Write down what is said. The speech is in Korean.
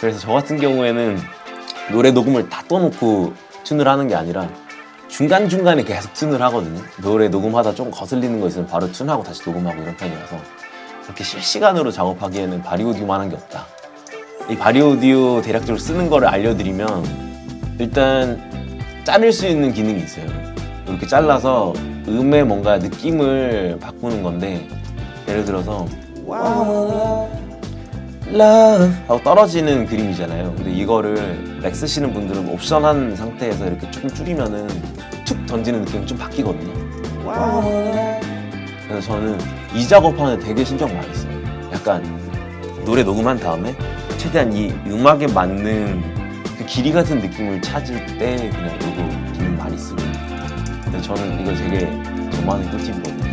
그래서 저 같은 경우에는 노래 녹음을 다 떠놓고 튠을 하는 게 아니라 중간중간에 계속 튠을 하거든요. 노래 녹음하다 좀 거슬리는 거 있으면 바로 튠하고 다시 녹음하고 이런 편이라서 그렇게 실시간으로 작업하기에는 바리오디오만 한 게 없다. 이 바리오디오 대략적으로 쓰는 거를 알려드리면 일단 자를 수 있는 기능이 있어요. 이렇게 잘라서 음의 뭔가 느낌을 바꾸는 건데 예를 들어서 love 하고 떨어지는 그림이잖아요. 근데 이거를 렉 쓰시는 분들은 옵션한 상태에서 이렇게 조금 줄이면은 툭 던지는 느낌이 좀 바뀌거든요. 그래서 저는 이 작업하는데 되게 신경 많이 써요. 약간 노래 녹음한 다음에 최대한 이 음악에 맞는 그 길이 같은 느낌을 찾을 때 그냥 이거 기능 많이 쓰고 근데 저는 이거 되게 저만의 꿀팁이거든요.